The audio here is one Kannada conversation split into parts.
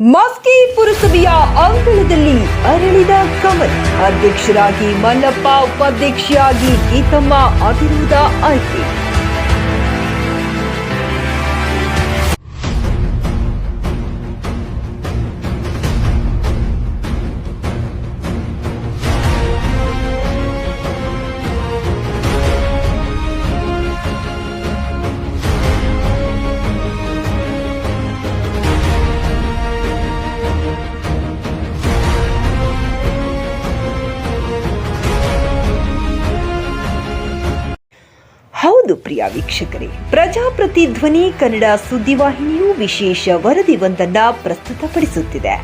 ಮಸ್ಕಿ ಪುರಸಭೆಯ ಅಂಗಳದಲ್ಲಿ ಅರಳಿದ ಕಮಲ್ ಅಧ್ಯಕ್ಷರಾಗಿ ಮಲ್ಲಪ್ಪ ಉಪಾಧ್ಯಕ್ಷರಾಗಿ ಗೀತಮ್ಮ ಅವಿರೋಧ ಆಯ್ಕೆ. ಹೌದು ಪ್ರಜಾಪ್ರತಿ ಧ್ವನಿ ಕನ್ನಡ ಸುದ್ದಿವಾಹಿನಿಯು ವಿಶೇಷ ವರದಿ ಒಂದನ್ನ ಪ್ರಸ್ತುತಪಡಿಸುತ್ತಿದೆ.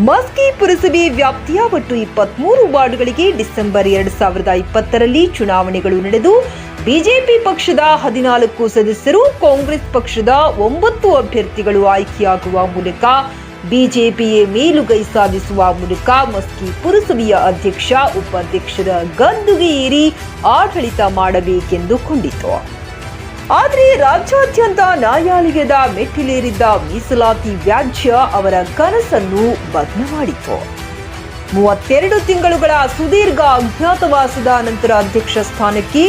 ಮಸ್ಕಿ ಪುರಸಭೆ ವ್ಯಾಪ್ತಿಯ ಒಟ್ಟು ಇಪ್ಪತ್ಮೂರು ವಾರ್ಡ್ಗಳಿಗೆ ಡಿಸೆಂಬರ್ ಎರಡು ಸಾವಿರದ ಇಪ್ಪತ್ತರಲ್ಲಿ ಚುನಾವಣೆಗಳು ನಡೆದು, ಬಿಜೆಪಿ ಪಕ್ಷದ ಹದಿನಾಲ್ಕು ಸದಸ್ಯರು, ಕಾಂಗ್ರೆಸ್ ಪಕ್ಷದ ಒಂಬತ್ತು ಅಭ್ಯರ್ಥಿಗಳು ಆಯ್ಕೆಯಾಗುವ ಮೂಲಕ ಬಿಜೆಪಿಯೇ ಮೇಲುಗೈ ಸಾಧಿಸುವ ಮೂಲಕ ಮಸ್ಕಿ ಪುರಸಭೆಯ ಅಧ್ಯಕ್ಷ, ಉಪಾಧ್ಯಕ್ಷರ ಗದ್ದುಗೆ ಏರಿ ಆಡಳಿತ ಮಾಡಬೇಕೆಂದು ಕೊಂಡಿತು ಆದರೆ ರಾಜ್ಯಾದ್ಯಂತ ನ್ಯಾಯಾಲಯದ ಮೆಟ್ಟಿಲೇರಿದ್ದ ಮೀಸಲಾತಿ ವ್ಯಾಜ್ಯ ಅವರ ಕನಸನ್ನು ಭಗ್ನ ಮಾಡಿತು. ಮೂವತ್ತೆರಡು ತಿಂಗಳುಗಳ ಸುದೀರ್ಘ ಅಜ್ಞಾತವಾಸದ ನಂತರ ಅಧ್ಯಕ್ಷ ಸ್ಥಾನಕ್ಕೆ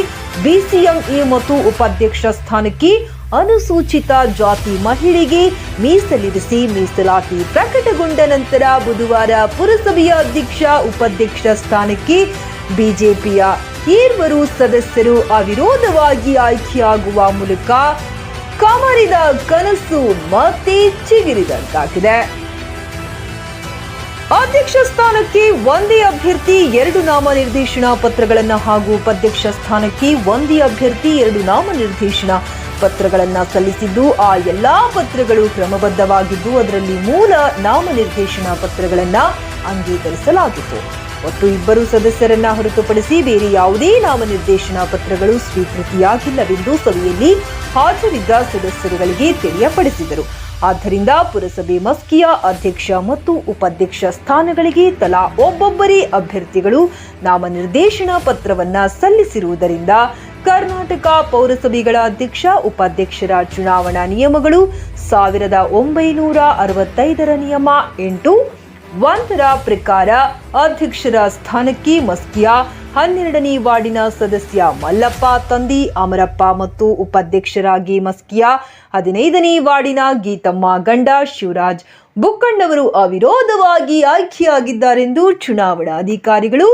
ಬಿಸಿಎಂಇ ಮತ್ತು ಉಪಾಧ್ಯಕ್ಷ ಸ್ಥಾನಕ್ಕೆ ಅನುಸೂಚಿತ ಜಾತಿ ಮಹಿಳೆಗೆ ಮೀಸಲಿರಿಸಿ ಮೀಸಲಾತಿ ಪ್ರಕಟಗೊಂಡ ನಂತರ ಬುಧವಾರ ಪುರಸಭೆಯ ಅಧ್ಯಕ್ಷ, ಉಪಾಧ್ಯಕ್ಷ ಸ್ಥಾನಕ್ಕೆ ಬಿಜೆಪಿಯ ಈರ್ವರು ಸದಸ್ಯರು ಅವಿರೋಧವಾಗಿ ಆಯ್ಕೆಯಾಗುವ ಮೂಲಕ ಕಮರಿದ ಕನಸು ಮತ್ತೆ ಚಿಗಿರಿದಂತಾಗಿದೆ. ಅಧ್ಯಕ್ಷ ಸ್ಥಾನಕ್ಕೆ ಒಂದೇ ಅಭ್ಯರ್ಥಿ, ಎರಡು ನಾಮನಿರ್ದೇಶನ ಪತ್ರಗಳನ್ನು ಹಾಗೂ ಉಪಾಧ್ಯಕ್ಷ ಸ್ಥಾನಕ್ಕೆ ಒಂದೇ ಅಭ್ಯರ್ಥಿ, ಎರಡು ನಾಮನಿರ್ದೇಶನ ಪತ್ರಗಳನ್ನ ಸಲ್ಲಿಸಿದ್ದು, ಆ ಎಲ್ಲ ಪತ್ರಗಳು ಕ್ರಮಬದ್ಧವಾಗಿದ್ದು, ಅದರಲ್ಲಿ ಮೂಲ ನಾಮನಿರ್ದೇಶನ ಪತ್ರಗಳನ್ನು ಅಂಗೀಕರಿಸಲಾಗಿತ್ತು. ಒಟ್ಟು ಇಬ್ಬರು ಸದಸ್ಯರನ್ನ ಹೊರತುಪಡಿಸಿ ಬೇರೆ ಯಾವುದೇ ನಾಮನಿರ್ದೇಶನ ಪತ್ರಗಳು ಸ್ವೀಕೃತಿಯಾಗಿಲ್ಲವೆಂದು ಸಭೆಯಲ್ಲಿ ಹಾಜರಿದ್ದ ಸದಸ್ಯರುಗಳಿಗೆ ತಿಳಿಯಪಡಿಸಿದರು. ಆದ್ದರಿಂದ ಪುರಸಭೆ ಮಸ್ಕಿಯ ಅಧ್ಯಕ್ಷ ಮತ್ತು ಉಪಾಧ್ಯಕ್ಷ ಸ್ಥಾನಗಳಿಗೆ ತಲಾ ಒಬ್ಬೊಬ್ಬರೇ ಅಭ್ಯರ್ಥಿಗಳು ನಾಮನಿರ್ದೇಶನ ಪತ್ರವನ್ನ ಸಲ್ಲಿಸಿರುವುದರಿಂದ ಕರ್ನಾಟಕ ಪೌರಸಭೆಗಳ ಅಧ್ಯಕ್ಷ, ಉಪಾಧ್ಯಕ್ಷರ ಚುನಾವಣಾ ನಿಯಮಗಳು ಸಾವಿರದ ಒಂಬೈನೂರ ಅರವತ್ತೈದರ ನಿಯಮ ಎಂಟು. ಒಂದರ ಪ್ರಕಾರ ಅಧ್ಯಕ್ಷರ ಸ್ಥಾನಕ್ಕೆ ಮಸ್ಕಿಯ ಹನ್ನೆರಡನೇ ವಾರ್ಡಿನ ಸದಸ್ಯ ಮಲ್ಲಪ್ಪ, ತಂದಿ ಅಮರಪ್ಪ ಮತ್ತು ಉಪಾಧ್ಯಕ್ಷರಾಗಿ ಮಸ್ಕಿಯ ಹದಿನೈದನೇ ವಾರ್ಡಿನ ಗೀತಮ್ಮ ಗಂಡ ಶಿವರಾಜ್ ಬುಕ್ಕಣ್ಣವರು ಅವಿರೋಧವಾಗಿ ಆಯ್ಕೆಯಾಗಿದ್ದಾರೆಂದು ಚುನಾವಣಾಧಿಕಾರಿಗಳು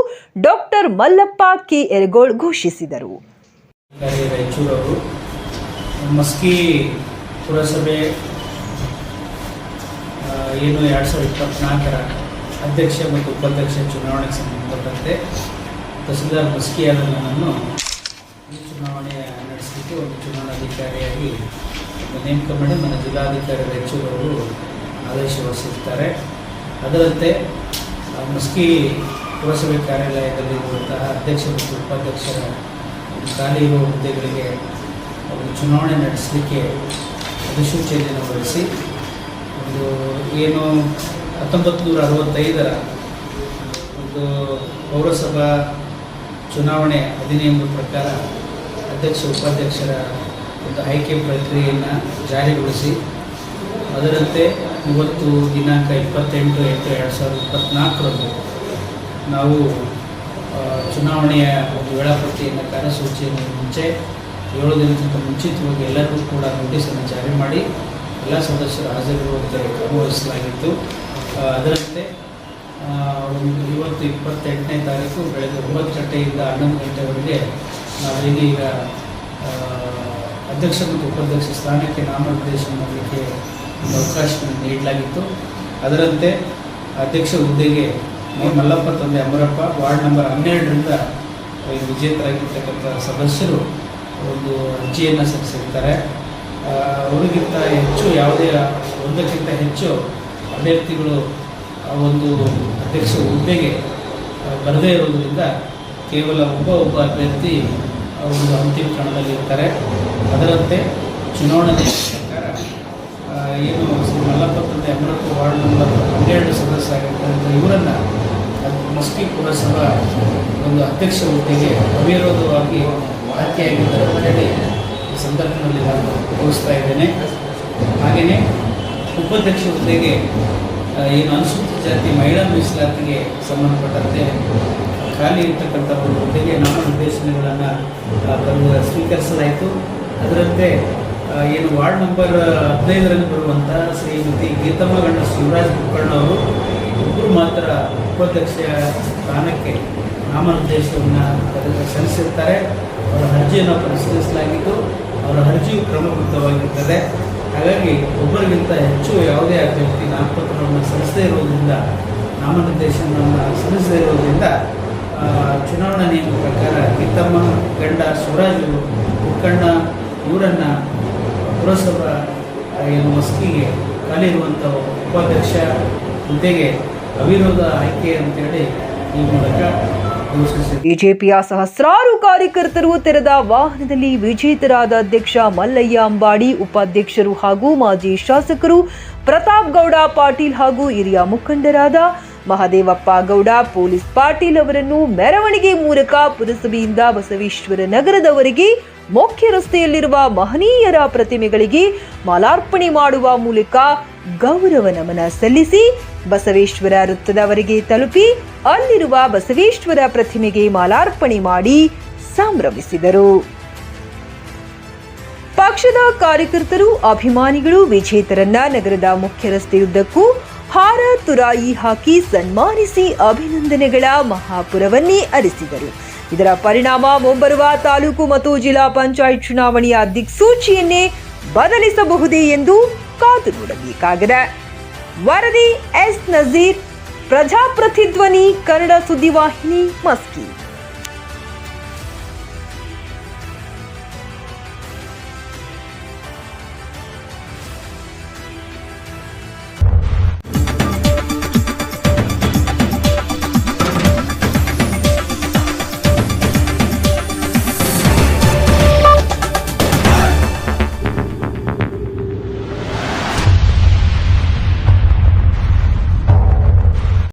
ಡಾಕ್ಟರ್ ಮಲ್ಲಪ್ಪ ಕೆ. ಯರಗೋಳ್ ಘೋಷಿಸಿದರು. ರಾಯಚೂರವರು. ಮಸ್ಕಿ ಪುರಸಭೆ ಏನು ಎರಡು ಸಾವಿರದ ಇಪ್ಪತ್ತ್ನಾಲ್ಕರ ಅಧ್ಯಕ್ಷ ಮತ್ತು ಉಪಾಧ್ಯಕ್ಷ ಚುನಾವಣೆಗೆ ಸಂಬಂಧಪಟ್ಟಂತೆ ತಹಸೀಲ್ದಾರ್ ಮಸ್ಕಿ ಆದ ನನ್ನನ್ನು ಈ ಚುನಾವಣೆ ನಡೆಸಲಿಕ್ಕೆ ಒಂದು ಚುನಾವಣಾಧಿಕಾರಿಯಾಗಿ ನೇಮಕ ಮಾಡಿ ನನ್ನ ಜಿಲ್ಲಾಧಿಕಾರಿ ರಾಯಚೂರವರು ಆದೇಶ ಹೊರಡಿಸಿರ್ತಾರೆ. ಅದರಂತೆ ಮಸ್ಕಿ ಪುರಸಭೆ ಕಾರ್ಯಾಲಯದಲ್ಲಿರುವಂತಹ ಅಧ್ಯಕ್ಷ ಮತ್ತು ಉಪಾಧ್ಯಕ್ಷರ ಖಾಲಿ ಇರುವ ಹುದ್ದೆಗಳಿಗೆ ಒಂದು ಚುನಾವಣೆ ನಡೆಸಲಿಕ್ಕೆ ಅಧಿಸೂಚನೆಯನ್ನು ಹೊರಡಿಸಿ, ಒಂದು ಏನು ಹತ್ತೊಂಬತ್ತು ನೂರ ಅರವತ್ತೈದರ ಒಂದು ಪೌರಸಭಾ ಚುನಾವಣೆ ಅಧಿನಿಯಮದ ಪ್ರಕಾರ ಅಧ್ಯಕ್ಷ, ಉಪಾಧ್ಯಕ್ಷರ ಒಂದು ಆಯ್ಕೆ ಪ್ರಕ್ರಿಯೆಯನ್ನು ಜಾರಿಗೊಳಿಸಿ, ಅದರಂತೆ ಇವತ್ತು ದಿನಾಂಕ ಇಪ್ಪತ್ತೆಂಟು ಎಂಟು ಎರಡು ಸಾವಿರದ ಇಪ್ಪತ್ತ್ನಾಲ್ಕರಂದು ನಾವು ಚುನಾವಣೆಯ ಒಂದು ವೇಳಾಪಟ್ಟಿಯನ್ನು ಕಾರ್ಯಸೂಚಿಯನ್ನು ಮುಂಚೆ ಏಳು ದಿನಕ್ಕಿಂತ ಮುಂಚಿತವಾಗಿ ಎಲ್ಲರಿಗೂ ಕೂಡ ನೋಟಿಸನ್ನು ಜಾರಿ ಮಾಡಿ ಎಲ್ಲ ಸದಸ್ಯರು ಹಾಜರಿರುವಂತೆ ಕ್ರಮ ವಹಿಸಲಾಗಿತ್ತು ಅದರಂತೆ ಇವತ್ತು ಇಪ್ಪತ್ತೆಂಟನೇ ತಾರೀಕು ಬೆಳಗ್ಗೆ ಒಂಬತ್ತು ಗಂಟೆಯಿಂದ ಹನ್ನೊಂದು ಗಂಟೆವರೆಗೆ ನಾವು ಈಗ ಅಧ್ಯಕ್ಷ ಮತ್ತು ಉಪಾಧ್ಯಕ್ಷ ಸ್ಥಾನಕ್ಕೆ ನಾಮನಿರ್ದೇಶನ ಮಾಡಲಿಕ್ಕೆ ಒಂದು ಅವಕಾಶವನ್ನು ನೀಡಲಾಗಿತ್ತು. ಅದರಂತೆ, ಅಧ್ಯಕ್ಷ ಹುದ್ದೆಗೆ ನೇ ಮಲ್ಲಪ್ಪ ತಂದೆ ಅಮರಪ್ಪ, ವಾರ್ಡ್ ನಂಬರ್ ಹನ್ನೆರಡರಿಂದ ವಿಜೇತರಾಗಿರ್ತಕ್ಕಂಥ ಸದಸ್ಯರು ಒಂದು ಅರ್ಜಿಯನ್ನು ಸಲ್ಲಿಸಿರ್ತಾರೆ. ಅವರಿಗಿಂತ ಹೆಚ್ಚು ಯಾವುದೇ, ಒಂದಕ್ಕಿಂತ ಹೆಚ್ಚು ಅಭ್ಯರ್ಥಿಗಳು ಆ ಒಂದು ಅಧ್ಯಕ್ಷ ಹುದ್ದೆಗೆ ಬರದೇ ಇರುವುದರಿಂದ ಕೇವಲ ಒಬ್ಬ ಒಬ್ಬ ಅಭ್ಯರ್ಥಿ ಒಂದು ಅಂತಿಮ ಕಣದಲ್ಲಿ ಇರ್ತಾರೆ. ಅದರಂತೆ ಚುನಾವಣೆ ಪ್ರಕಾರ ಏನು ಶ್ರೀ ಮಲ್ಲಪ್ಪ ತಂದೆ ಅಮರಪ್ಪ ವಾರ್ಡ್ ನಂಬರ್ ಹನ್ನೆರಡು ಸದಸ್ಯರಾಗಿರ್ತಕ್ಕಂಥ ಇವರನ್ನು ಮಸ್ಕಿ ಪುರಸಭಾ ಒಂದು ಅಧ್ಯಕ್ಷ ಹುದ್ದೆಗೆ ಅವಿರೋಧವಾಗಿ ಆಯ್ಕೆಯಾಗಿದ್ದಾರೆ ಈ ಸಂದರ್ಭದಲ್ಲಿ ನಾನು ತೋರಿಸ್ತಾ ಇದ್ದೇನೆ. ಹಾಗೆಯೇ ಉಪಾಧ್ಯಕ್ಷ ಹುದ್ದೆಗೆ ಏನು ಅನುಸೂಚಿತ ಜಾತಿ ಮಹಿಳಾ ಮೀಸಲಾತಿಗೆ ಸಂಬಂಧಪಟ್ಟಂತೆ ಖಾಲಿ ಇರ್ತಕ್ಕಂಥ ಒಂದು ಹುದ್ದೆಗೆ ನಾಮನಿರ್ದೇಶನಗಳನ್ನು ತಂದು ಸ್ವೀಕರಿಸಲಾಯಿತು. ಅದರಂತೆ ಏನು ವಾರ್ಡ್ ನಂಬರ್ ಹದಿನೈದರಲ್ಲಿ ಬರುವಂಥ ಶ್ರೀಮತಿ ಗೀತಮ್ಮ ಶಿವರಾಜ್ ಕುಕ್ಕಣ್ಣ ಅವರು ಇಬ್ಬರು ಮಾತ್ರ ಉಪಾಧ್ಯಕ್ಷ ಸ್ಥಾನಕ್ಕೆ ನಾಮನಿರ್ದೇಶನವನ್ನು ಸಲ್ಲಿಸಿರ್ತಾರೆ. ಅವರ ಅರ್ಜಿಯನ್ನು ಪರಿಶೀಲಿಸಲಾಗಿದ್ದು, ಅವರ ಅರ್ಜಿಯು ಕ್ರಮಬದ್ಧವಾಗಿರ್ತದೆ. ಹಾಗಾಗಿ ಒಬ್ಬರಿಗಿಂತ ಹೆಚ್ಚು ಯಾವುದೇ ಅಭ್ಯರ್ಥಿ ನಾಮಪತ್ರವನ್ನು ಸಲ್ಲಿಸದೇ ಇರುವುದರಿಂದ, ನಾಮನಿರ್ದೇಶನವನ್ನು ಸಲ್ಲಿಸದೇ ಇರುವುದರಿಂದ ಚುನಾವಣಾ ನಿಯಮ ಪ್ರಕಾರ ಗೀತಮ್ಮ ಗಂಡ ಶಿವರಾಜು ಮುಖಂಡ ಇವರನ್ನು ಪುರಸಭಾ ಏನು ಮಸ್ಕಿಗೆ ಖಾಲಿ ಇರುವಂಥ ಉಪಾಧ್ಯಕ್ಷ ಹುದ್ದೆಗೆ ಅವಿರೋಧ ಆಯ್ಕೆ ಅಂತೇಳಿ ಈ ಮೂಲಕ ಬಿಜೆಪಿಯ ಸಹಸ್ರಾರು ಕಾರ್ಯಕರ್ತರು ತೆರೆದ ವಾಹನದಲ್ಲಿ ವಿಜೇತರಾದ ಅಧ್ಯಕ್ಷ ಮಲ್ಲಯ್ಯ ಅಂಬಾಡಿ, ಉಪಾಧ್ಯಕ್ಷರು ಹಾಗೂ ಮಾಜಿ ಶಾಸಕರು ಪ್ರತಾಪ್ ಗೌಡ, ಪಾಟೀಲ್ ಹಾಗೂ ಹಿರಿಯ ಮುಖಂಡರಾದ ಮಹದೇವಪ್ಪ ಗೌಡ, ಪೊಲೀಸ್ ಪಾಟೀಲ್ ಅವರನ್ನು ಮೆರವಣಿಗೆ ಮೂಲಕ ಪುರಸಭೆಯಿಂದ ಬಸವೇಶ್ವರ ನಗರದವರೆಗೆ ಮುಖ್ಯ ರಸ್ತೆಯಲ್ಲಿರುವ ಮಹನೀಯರ ಪ್ರತಿಮೆಗಳಿಗೆ ಮಾಲಾರ್ಪಣೆ ಮಾಡುವ ಮೂಲಕ ಗೌರವ ನಮನ ಸಲ್ಲಿಸಿ ಬಸವೇಶ್ವರ ವೃತ್ತದವರೆಗೆ ತಲುಪಿ ಅಲ್ಲಿರುವ ಬಸವೇಶ್ವರ ಪ್ರತಿಮೆಗೆ ಮಾಲಾರ್ಪಣೆ ಮಾಡಿ ಸಂಭ್ರಮಿಸಿದರು. ಪಕ್ಷದ ಕಾರ್ಯಕರ್ತರು, ಅಭಿಮಾನಿಗಳು, ವಿಜೇತರನ್ನ ನಗರದ ಮುಖ್ಯ ರಸ್ತೆಯುದ್ದಕ್ಕೂ ಹಾರ, ತುರಾಯಿ ಹಾಕಿ ಸನ್ಮಾನಿಸಿ ಅಭಿನಂದನೆಗಳ ಮಹಾಪುರವನ್ನೇ ಅರಿಸಿದರು. ಇದರ ಪರಿಣಾಮ ಮುಂಬರುವ ತಾಲೂಕು ಮತ್ತು ಜಿಲ್ಲಾ ಪಂಚಾಯತ್ ಚುನಾವಣೆಯ ದಿಕ್ಸೂಚಿಯನ್ನೇ ಬದಲಿಸಬಹುದೇ ಎಂದು ಕಾದು ನೋಡಬೇಕಾಗಿದೆ ವರದಿ ಎಸ್ ನಜೀರ್ ಪ್ರಜಾಪ್ರತಿಧ್ವನಿ ಕನ್ನಡ ಸುದ್ದಿವಾಹಿನಿ ಮಸ್ಕಿ.